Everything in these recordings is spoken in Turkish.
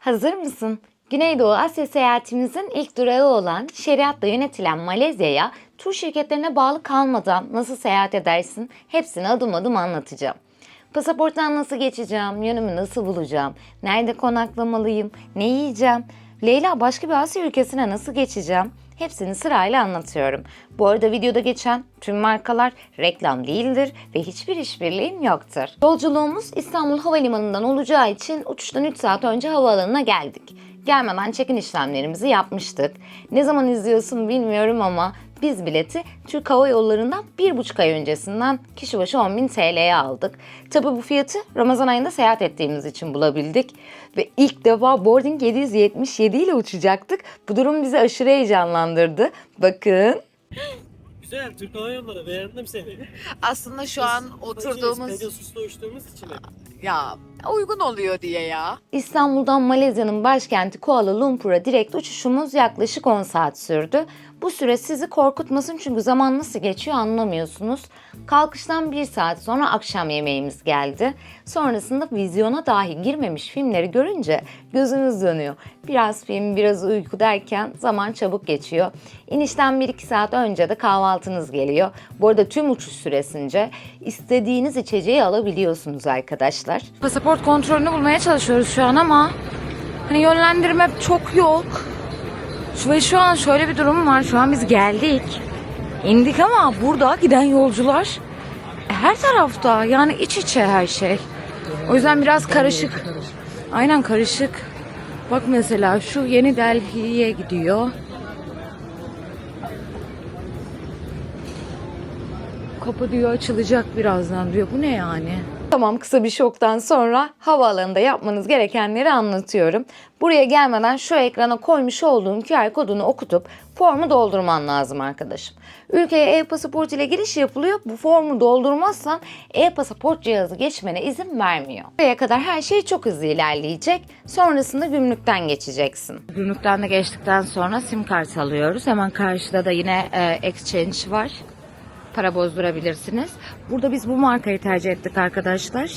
Hazır mısın? Güneydoğu Asya seyahatimizin ilk durağı olan şeriatla yönetilen Malezya'ya tur şirketlerine bağlı kalmadan nasıl seyahat edersin? Hepsini adım adım anlatacağım. Pasaporttan nasıl geçeceğim, yönümü nasıl bulacağım, nerede konaklamalıyım, ne yiyeceğim, Leyla başka bir Asya ülkesine nasıl geçeceğim hepsini sırayla anlatıyorum. Bu arada videoda geçen tüm markalar reklam değildir ve hiçbir işbirliğim yoktur. Yolculuğumuz İstanbul Havalimanı'ndan olacağı için uçuştan 3 saat önce havaalanına geldik. Gelmeden check-in işlemlerimizi yapmıştık. Ne zaman izliyorsun bilmiyorum ama biz bileti Türk Hava Yolları'ndan bir buçuk ay öncesinden kişi başı 10.000 TL'ye aldık. Tabi bu fiyatı Ramazan ayında seyahat ettiğimiz için bulabildik. Ve ilk defa boarding 777 ile uçacaktık. Bu durum bizi aşırı heyecanlandırdı. Bakın. Güzel Türk Hava Yolları beğendim seni. Aslında şu an Biz oturduğumuz Pegasus'ta uçtuğumuz için ya uygun oluyor diye ya. İstanbul'dan Malezya'nın başkenti Kuala Lumpur'a direkt uçuşumuz yaklaşık 10 saat sürdü. Bu süre sizi korkutmasın çünkü zaman nasıl geçiyor anlamıyorsunuz. Kalkıştan 1 saat sonra akşam yemeğimiz geldi. Sonrasında vizyona dahi girmemiş filmleri görünce gözünüz dönüyor. Biraz film, biraz uyku derken zaman çabuk geçiyor. İnişten 1-2 saat önce de kahvaltınız geliyor. Bu arada tüm uçuş süresince istediğiniz içeceği alabiliyorsunuz arkadaşlar. Pasaport kontrolünü bulmaya çalışıyoruz şu an ama hani yönlendirme çok yok. Ve şu an şöyle bir durum var. Şu an biz geldik. İndik ama burada giden yolcular her tarafta. Yani iç içe her şey. O yüzden biraz karışık. Aynen karışık. Bak mesela şu Yeni Delhi'ye gidiyor. Kapı diyor açılacak birazdan diyor. Bu ne yani? Tamam kısa bir şoktan sonra havaalanında yapmanız gerekenleri anlatıyorum. Buraya gelmeden şu ekrana koymuş olduğum QR kodunu okutup formu doldurman lazım arkadaşım. Ülkeye e-pasaport ile giriş yapılıyor. Bu formu doldurmazsan e-pasaport cihazı geçmene izin vermiyor. Buraya kadar her şey çok hızlı ilerleyecek. Sonrasında gümrükten geçeceksin. Gümrükten de geçtikten sonra sim kart alıyoruz. Hemen karşıda da yine e, exchange var para bozdurabilirsiniz. Burada biz bu markayı tercih ettik arkadaşlar.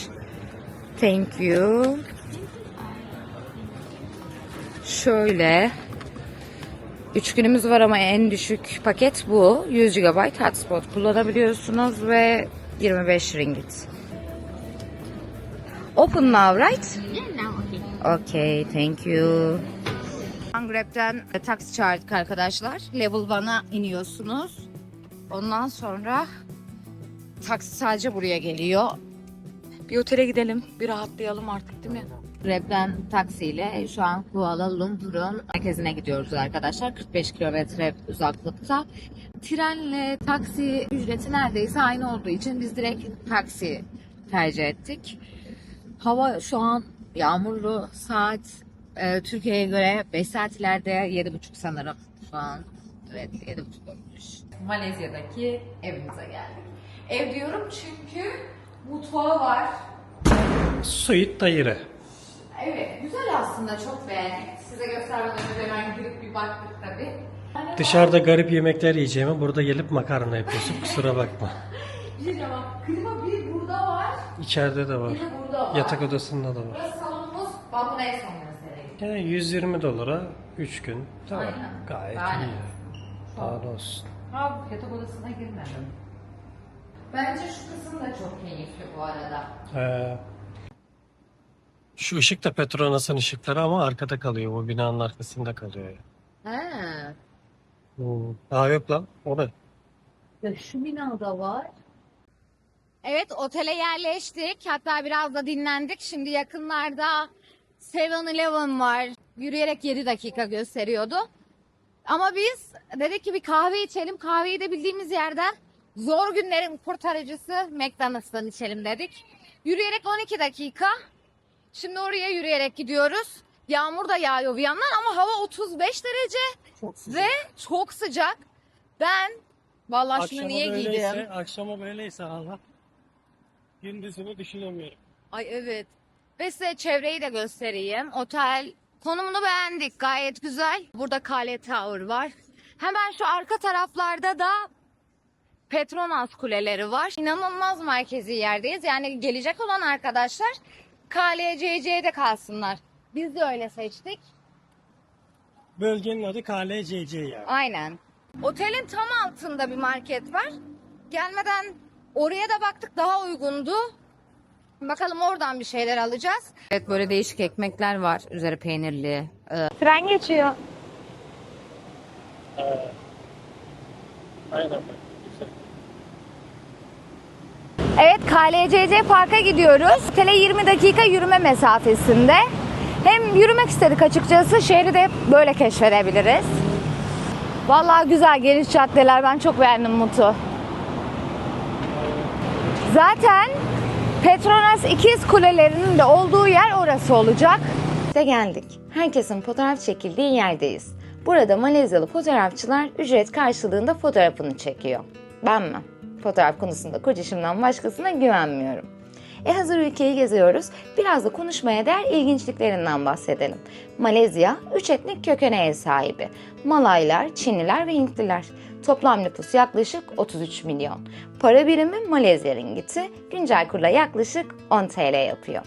Thank you. Şöyle. 3 günümüz var ama en düşük paket bu. 100 GB hotspot kullanabiliyorsunuz ve 25 ringgit. Open now, right? Okay, thank you. Grab'den taksi çağırdık arkadaşlar. Level 1'a iniyorsunuz. Ondan sonra taksi sadece buraya geliyor. Bir otele gidelim, bir rahatlayalım artık değil mi? Grab'den taksiyle şu an Kuala Lumpur'un merkezine gidiyoruz arkadaşlar. 45 kilometre uzaklıkta. Trenle taksi ücreti neredeyse aynı olduğu için biz direkt taksi tercih ettik. Hava şu an yağmurlu. Saat e, Türkiye'ye göre 5 saat ileride 7.30 sanırım şu an. Evet 7.30 olmuş. Malezya'daki evimize geldik. Ev diyorum çünkü mutfağı var. Suit dayırı. Evet güzel aslında çok beğendik. Size göstermeden önce hemen girip bir baktık tabii. Dışarıda garip yemekler yiyeceğime burada gelip makarna yapıyorsun. Kusura bakma. Bir şey diyeceğim bak, klima bir burada var, İçeride de var. bir de burada var. Yatak odasında da var. Burası salonumuz, balkona en son göstereyim. Yani 120 dolara 3 gün. Tamam. Aynen. Gayet ne? iyi. Daha olsun. Ha yatak odasına girmedim. Bence şu kısım da çok keyifli bu arada. Ee, şu ışık da Petronas'ın ışıkları ama arkada kalıyor. Bu binanın arkasında kalıyor. He. Hmm. Aa yok lan. O ne? Ya şu binada var. Evet otele yerleştik. Hatta biraz da dinlendik. Şimdi yakınlarda 7-Eleven var. Yürüyerek 7 dakika gösteriyordu. Ama biz dedik ki bir kahve içelim. Kahveyi de bildiğimiz yerden zor günlerin kurtarıcısı McDonald's'tan içelim dedik. Yürüyerek 12 dakika. Şimdi oraya yürüyerek gidiyoruz. Yağmur da yağıyor bir yandan ama hava 35 derece Çok ve çok sıcak. Ben vallahi şunu niye böyleyse, giydim? Akşama böyleyse Allah. Gündüzünü düşünemiyorum. Ay evet. Ve size çevreyi de göstereyim. Otel konumunu beğendik. Gayet güzel. Burada Kale Tower var. Hemen şu arka taraflarda da Petronas kuleleri var. İnanılmaz merkezi yerdeyiz. Yani gelecek olan arkadaşlar KLCC'de kalsınlar. Biz de öyle seçtik. Bölgenin adı KLCC yani. Aynen. Otelin tam altında bir market var. Gelmeden oraya da baktık daha uygundu. Bakalım oradan bir şeyler alacağız. Evet böyle değişik ekmekler var. Üzeri peynirli. Tren geçiyor. Aynen. Evet KLCC Park'a gidiyoruz. Tele 20 dakika yürüme mesafesinde. Hem yürümek istedik açıkçası. Şehri de böyle keşfedebiliriz. Vallahi güzel geniş caddeler. Ben çok beğendim Mut'u. Zaten Petronas ikiz kulelerinin de olduğu yer orası olacak. İşte geldik. Herkesin fotoğraf çekildiği yerdeyiz. Burada Malezyalı fotoğrafçılar ücret karşılığında fotoğrafını çekiyor. Ben mi? Fotoğraf konusunda kocacığımdan başkasına güvenmiyorum. E hazır ülkeyi geziyoruz, biraz da konuşmaya değer ilginçliklerinden bahsedelim. Malezya, üç etnik kökene ev sahibi. Malaylar, Çinliler ve Hintliler. Toplam nüfus yaklaşık 33 milyon. Para birimi Malezya ringiti, güncel kurla yaklaşık 10 TL yapıyor.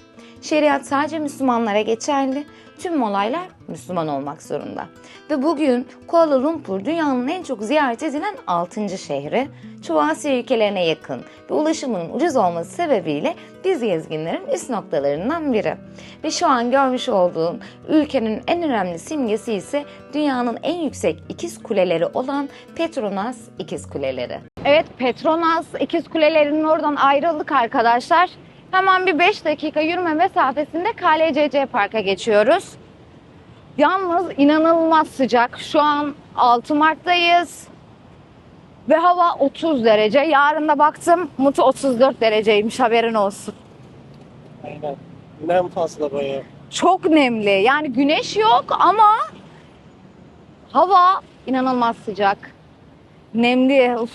Şeriat sadece Müslümanlara geçerli, tüm olaylar Müslüman olmak zorunda. Ve bugün Kuala Lumpur dünyanın en çok ziyaret edilen 6. şehri, çoğu Asya ülkelerine yakın ve ulaşımının ucuz olması sebebiyle biz gezginlerin üst noktalarından biri. Ve şu an görmüş olduğun ülkenin en önemli simgesi ise dünyanın en yüksek ikiz kuleleri olan Petronas ikiz kuleleri. Evet Petronas ikiz kulelerinin oradan ayrıldık arkadaşlar. Hemen bir 5 dakika yürüme mesafesinde KLCC Park'a geçiyoruz. Yalnız inanılmaz sıcak. Şu an 6 Mart'tayız. Ve hava 30 derece. Yarın da baktım Mutu 34 dereceymiş haberin olsun. Aynen. Nem fazla bayağı. Çok nemli. Yani güneş yok ama hava inanılmaz sıcak. Nemli. Uf.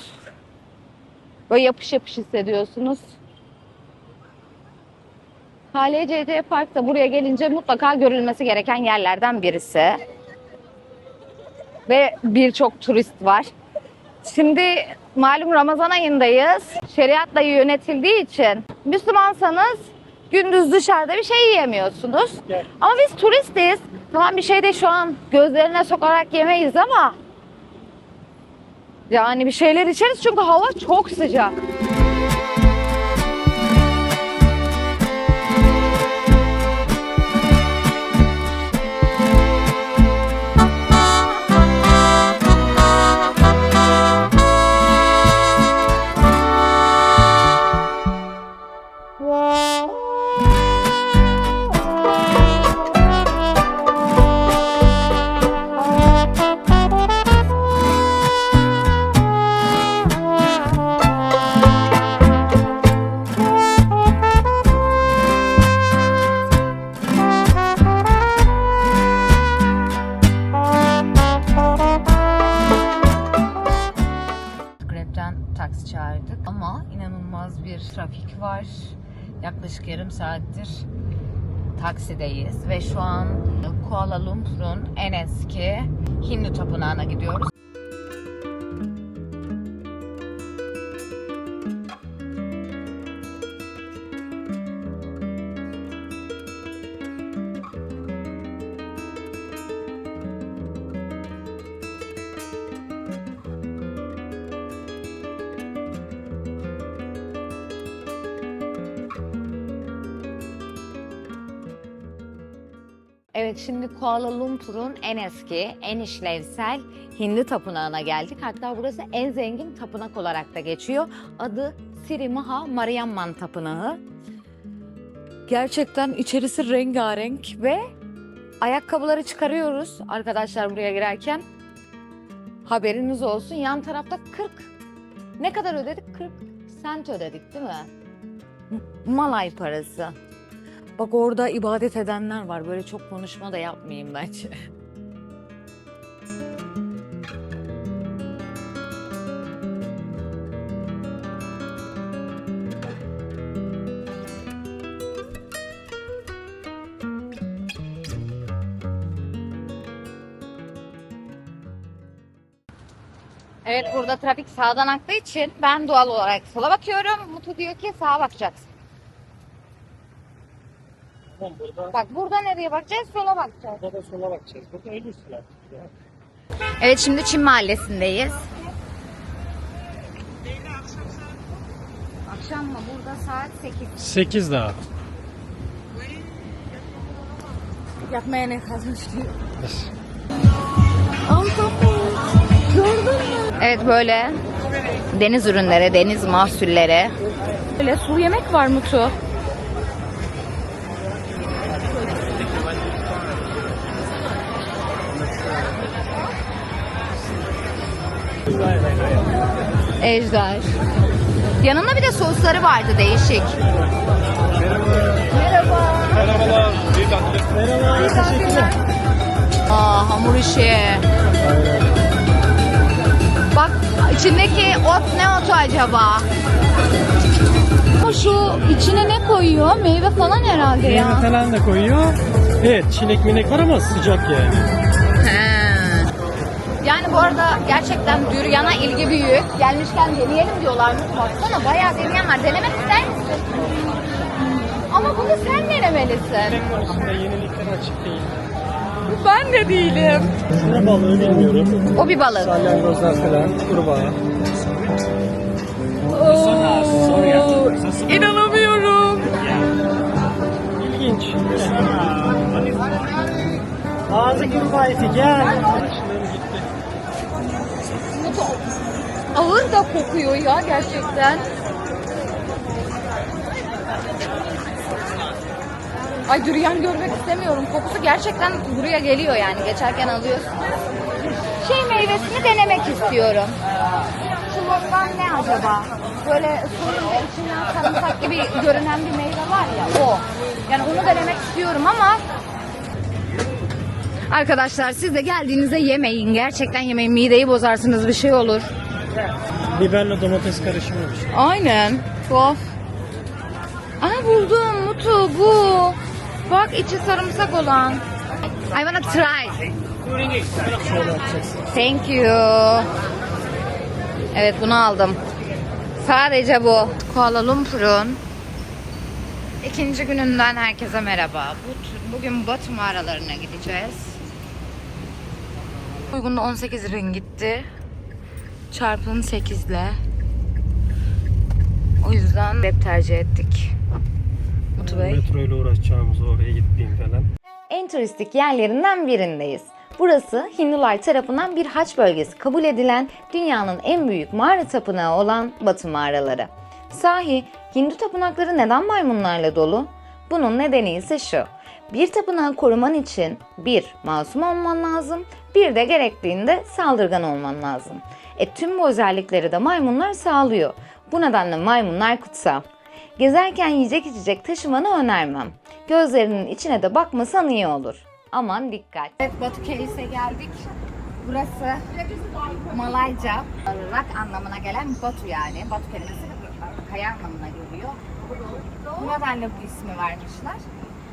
Böyle yapış yapış hissediyorsunuz. KLCC Park da buraya gelince mutlaka görülmesi gereken yerlerden birisi. Ve birçok turist var. Şimdi malum Ramazan ayındayız. Şeriatla yönetildiği için Müslümansanız gündüz dışarıda bir şey yiyemiyorsunuz. Ama biz turistiz. Tamam bir şey de şu an gözlerine sokarak yemeyiz ama yani bir şeyler içeriz çünkü hava çok sıcak. Yaklaşık yarım saattir taksideyiz ve şu an Kuala Lumpur'un en eski Hindu tapınağına gidiyoruz. Evet şimdi Kuala Lumpur'un en eski, en işlevsel Hindu tapınağına geldik. Hatta burası en zengin tapınak olarak da geçiyor. Adı Sri Maha Mariamman Tapınağı. Gerçekten içerisi rengarenk ve ayakkabıları çıkarıyoruz arkadaşlar buraya girerken. Haberiniz olsun. Yan tarafta 40. Ne kadar ödedik? 40 sent ödedik değil mi? Malay parası. Bak orada ibadet edenler var. Böyle çok konuşma da yapmayayım bence. Evet burada trafik sağdan aktığı için ben doğal olarak sola bakıyorum. Mutlu diyor ki sağa bakacaksın. Tamam burada. Bak burada nereye bakacağız? Sola bakacağız. Burada da sola bakacağız. Burada ya. Evet şimdi Çin Mahallesi'ndeyiz. Akşam mı? Burada saat 8. 8 daha. Yapmaya ne kalmış diyor. Evet böyle deniz ürünleri, deniz mahsulleri. Böyle sulu yemek var Mutu. Ejder. Yanında bir de sosları vardı değişik. Merhaba. Merhabalar. Merhaba. Teşekkürler. Aa hamur işi. Bak içindeki ot ne otu acaba? Şu içine ne koyuyor? Meyve falan herhalde Meyve ya. falan da koyuyor. Evet çilek minek var ama sıcak yani. Bu arada gerçekten düryana ilgi büyük. Gelmişken deneyelim diyorlar. Baksana bayağı deneyen var. Denemek ister misin? Ama bunu sen denemelisin. Konusunda yenilikler açık değil. Ben de değilim. Ne balığı bilmiyorum. O bir balık. Salyangozlar falan, kurbağa. Oo, inanamıyorum. İlginç. Ağzı kurbağa eti gel. Ağır da kokuyor ya gerçekten. Ay durian görmek istemiyorum. Kokusu gerçekten buraya geliyor yani. Geçerken alıyorsun. Şey meyvesini denemek istiyorum. Şu bostan ne acaba? Böyle ve içinden sarımsak gibi görünen bir meyve var ya o. Yani onu denemek istiyorum ama Arkadaşlar siz de geldiğinizde yemeyin. Gerçekten yemeyin. Mideyi bozarsınız bir şey olur. Biberle domates karışımı bir şey. Aynen. Tuhaf. Aa buldum Mutu bu. Bak içi sarımsak olan. I wanna try. Thank you. Evet bunu aldım. Sadece bu. Kuala Lumpur'un ikinci gününden herkese merhaba. Bu, bugün Batu mağaralarına gideceğiz. Uygunluğu 18 ringitti. Çarpın 8 ile. O yüzden web tercih ettik. Bey. Metro ile uğraşacağımız oraya gittiğim falan. En turistik yerlerinden birindeyiz. Burası Hindular tarafından bir haç bölgesi kabul edilen dünyanın en büyük mağara tapınağı olan Batu mağaraları. Sahi Hindu tapınakları neden maymunlarla dolu? Bunun nedeni ise şu. Bir tapınağı koruman için bir masum olman lazım, bir de gerektiğinde saldırgan olman lazım. E tüm bu özellikleri de maymunlar sağlıyor. Bu nedenle maymunlar kutsal. Gezerken yiyecek içecek taşımanı önermem. Gözlerinin içine de bakmasan iyi olur. Aman dikkat. Evet Batu Cave'e geldik. Burası Malayca rak anlamına gelen Batu yani. Batu kelimesi kaya anlamına geliyor. Bu nedenle bu ismi vermişler.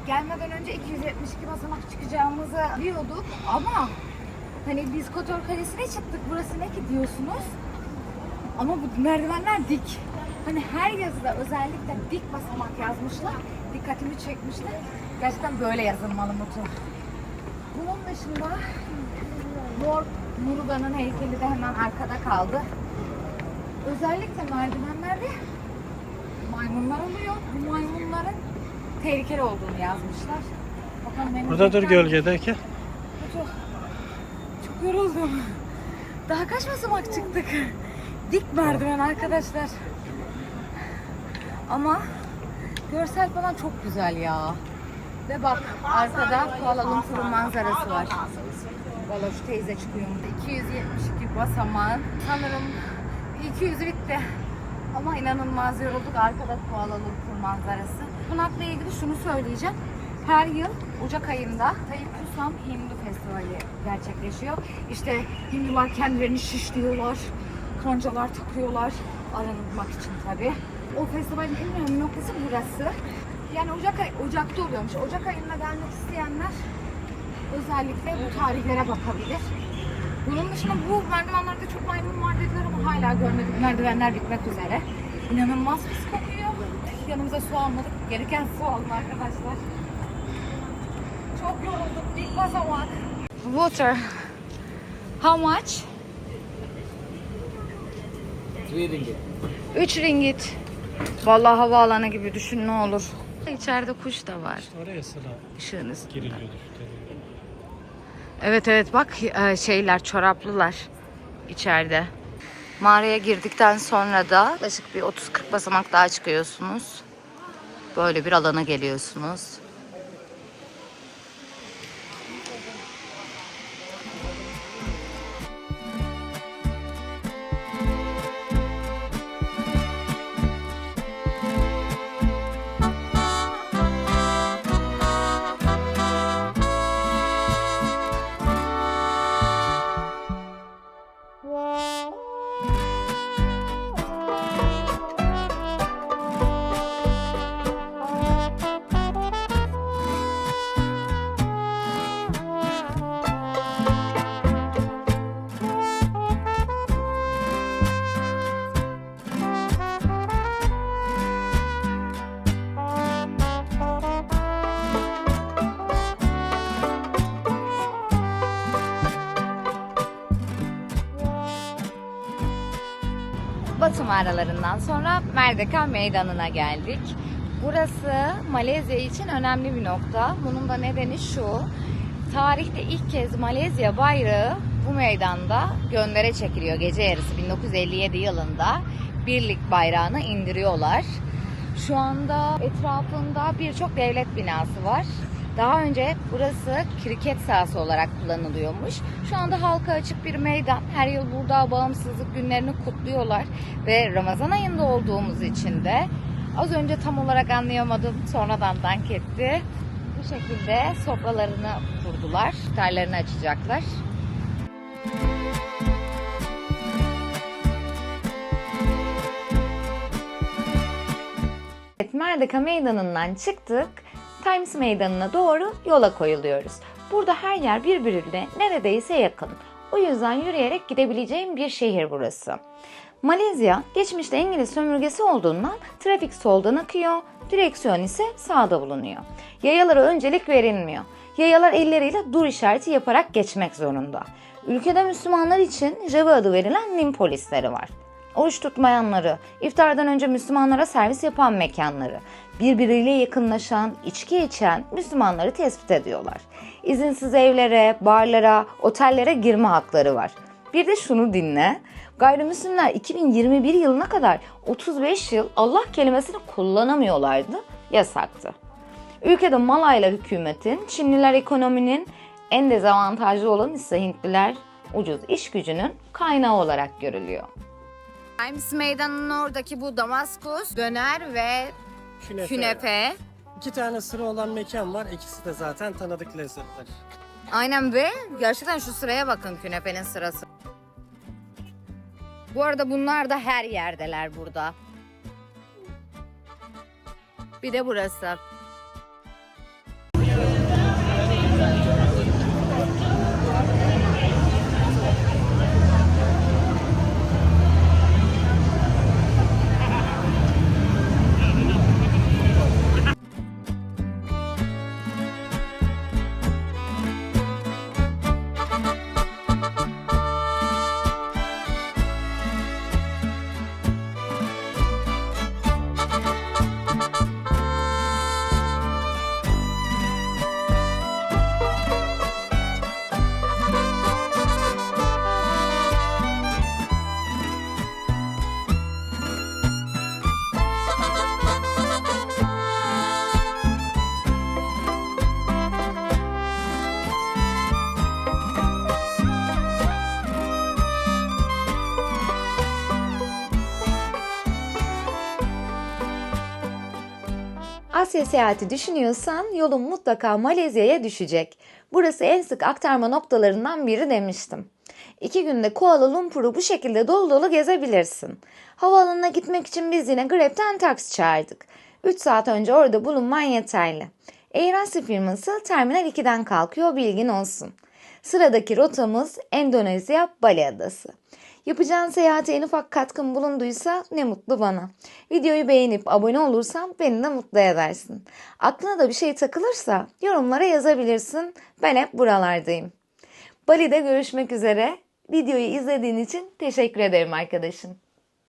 Gelmeden önce 272 basamak çıkacağımızı biliyorduk ama hani biz Kotor Kalesi'ne çıktık. Burası ne ki diyorsunuz? Ama bu merdivenler dik. Hani her yazıda özellikle dik basamak yazmışlar. Dikkatimi çekmişler. Gerçekten böyle yazılmalı Mutu. Bunun dışında Lord Muruga'nın heykeli de hemen arkada kaldı. Özellikle merdivenlerde maymunlar oluyor. Bu maymunların tehlikeli olduğunu yazmışlar. Bakalım benim Burada dur gölgedeki. Çok yoruldum. Daha kaç basamak çıktık? Dik merdiven arkadaşlar. Ama görsel falan çok güzel ya. Ve bak arkada Kuala Lumpur'un manzarası var. Valla şu teyze çıkıyor mu? 272 basamağın. Sanırım 200'ü bitti. Ama inanılmaz yorulduk. Arkada Kuala Lumpur manzarası. Bunakla ilgili şunu söyleyeceğim. Her yıl Ocak ayında Tayyip Kusam Hindu Festivali gerçekleşiyor. İşte Hindular kendilerini şişliyorlar. Kancalar takıyorlar. Arınmak için tabii. O festivalin en önemli noktası burası. Yani Ocak ay, Ocak'ta oluyormuş. Ocak ayında gelmek isteyenler özellikle bu tarihlere bakabilir. Bunun dışında bu merdivenlerde çok maymun var dediler ama hala görmedik. Merdivenler bitmek üzere. İnanılmaz pis kokuyor. Yanımıza su almadık. Gereken su alın arkadaşlar. Çok yorulduk. İlk basamak. Water. How much? 3 ringgit. Vallahi havaalanı gibi düşün ne olur. İçeride kuş da var. Oraya sıra Işığınız. Evet evet bak e, şeyler çoraplılar içeride. Mağaraya girdikten sonra da yaklaşık bir 30-40 basamak daha çıkıyorsunuz. Böyle bir alana geliyorsunuz. Batı mağaralarından sonra Merdeka Meydanı'na geldik. Burası Malezya için önemli bir nokta. Bunun da nedeni şu. Tarihte ilk kez Malezya bayrağı bu meydanda göndere çekiliyor. Gece yarısı 1957 yılında birlik bayrağını indiriyorlar. Şu anda etrafında birçok devlet binası var. Daha önce burası kriket sahası olarak kullanılıyormuş. Şu anda halka açık bir meydan. Her yıl burada bağımsızlık günlerini kutluyorlar. Ve Ramazan ayında olduğumuz için de az önce tam olarak anlayamadım. Sonradan dank etti. Bu şekilde sofralarını kurdular. İftarlarını açacaklar. Evet, Merdeka Meydanı'ndan çıktık. Times Meydanı'na doğru yola koyuluyoruz. Burada her yer birbirine neredeyse yakın. O yüzden yürüyerek gidebileceğim bir şehir burası. Malezya geçmişte İngiliz sömürgesi olduğundan trafik soldan akıyor, direksiyon ise sağda bulunuyor. Yayalara öncelik verilmiyor. Yayalar elleriyle dur işareti yaparak geçmek zorunda. Ülkede Müslümanlar için Javi adı verilen din polisleri var oruç tutmayanları, iftardan önce Müslümanlara servis yapan mekanları, birbiriyle yakınlaşan, içki içen Müslümanları tespit ediyorlar. İzinsiz evlere, barlara, otellere girme hakları var. Bir de şunu dinle. Gayrimüslimler 2021 yılına kadar 35 yıl Allah kelimesini kullanamıyorlardı, yasaktı. Ülkede Malayla hükümetin, Çinliler ekonominin en dezavantajlı olan ise Hintliler ucuz iş gücünün kaynağı olarak görülüyor. Times Meydanı'nın oradaki bu Damaskus döner ve Künefe. künefe. İki tane sıra olan mekan var. İkisi de zaten tanıdık lezzetler. Aynen ve gerçekten şu sıraya bakın künefenin sırası. Bu arada bunlar da her yerdeler burada. Bir de burası. Asya seyahati düşünüyorsan yolun mutlaka Malezya'ya düşecek. Burası en sık aktarma noktalarından biri demiştim. İki günde Kuala Lumpur'u bu şekilde dolu dolu gezebilirsin. Havaalanına gitmek için biz yine Grab'den taksi çağırdık. 3 saat önce orada bulunman yeterli. Air firması Terminal 2'den kalkıyor bilgin olsun. Sıradaki rotamız Endonezya Bali Adası. Yapacağın seyahate en ufak katkın bulunduysa ne mutlu bana. Videoyu beğenip abone olursan beni de mutlu edersin. Aklına da bir şey takılırsa yorumlara yazabilirsin. Ben hep buralardayım. Bali'de görüşmek üzere. Videoyu izlediğin için teşekkür ederim arkadaşım.